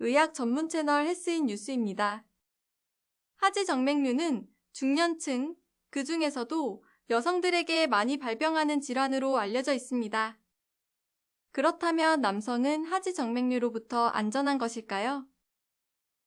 의학 전문 채널 헬스인 뉴스입니다. 하지 정맥류는 중년층, 그 중에서도 여성들에게 많이 발병하는 질환으로 알려져 있습니다. 그렇다면 남성은 하지 정맥류로부터 안전한 것일까요?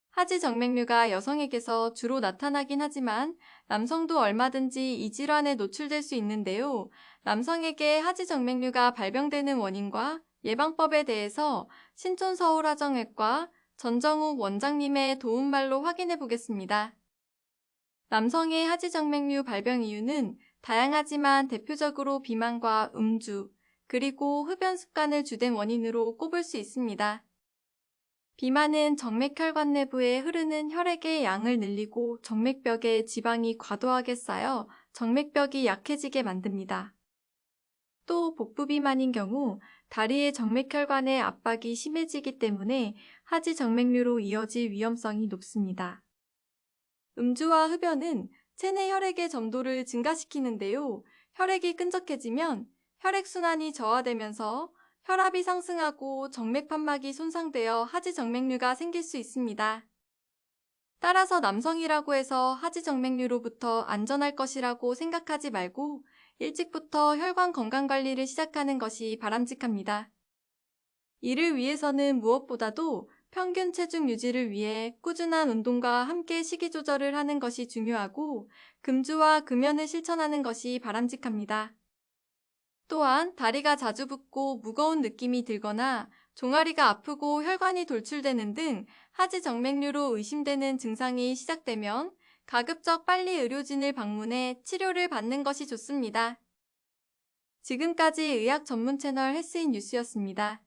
하지 정맥류가 여성에게서 주로 나타나긴 하지만 남성도 얼마든지 이 질환에 노출될 수 있는데요. 남성에게 하지 정맥류가 발병되는 원인과 예방법에 대해서 신촌 서울화정외과 전정욱 원장님의 도움말로 확인해 보겠습니다. 남성의 하지 정맥류 발병 이유는 다양하지만 대표적으로 비만과 음주, 그리고 흡연 습관을 주된 원인으로 꼽을 수 있습니다. 비만은 정맥혈관 내부에 흐르는 혈액의 양을 늘리고 정맥벽에 지방이 과도하게 쌓여 정맥벽이 약해지게 만듭니다. 또 복부 비만인 경우 다리의 정맥혈관의 압박이 심해지기 때문에 하지 정맥류로 이어질 위험성이 높습니다. 음주와 흡연은 체내 혈액의 점도를 증가시키는데요. 혈액이 끈적해지면 혈액순환이 저하되면서 혈압이 상승하고 정맥판막이 손상되어 하지 정맥류가 생길 수 있습니다. 따라서 남성이라고 해서 하지 정맥류로부터 안전할 것이라고 생각하지 말고 일찍부터 혈관 건강 관리를 시작하는 것이 바람직합니다. 이를 위해서는 무엇보다도 평균 체중 유지를 위해 꾸준한 운동과 함께 식이 조절을 하는 것이 중요하고 금주와 금연을 실천하는 것이 바람직합니다. 또한 다리가 자주 붓고 무거운 느낌이 들거나 종아리가 아프고 혈관이 돌출되는 등 하지 정맥류로 의심되는 증상이 시작되면 가급적 빨리 의료진을 방문해 치료를 받는 것이 좋습니다. 지금까지 의학 전문 채널 헬스인 뉴스였습니다.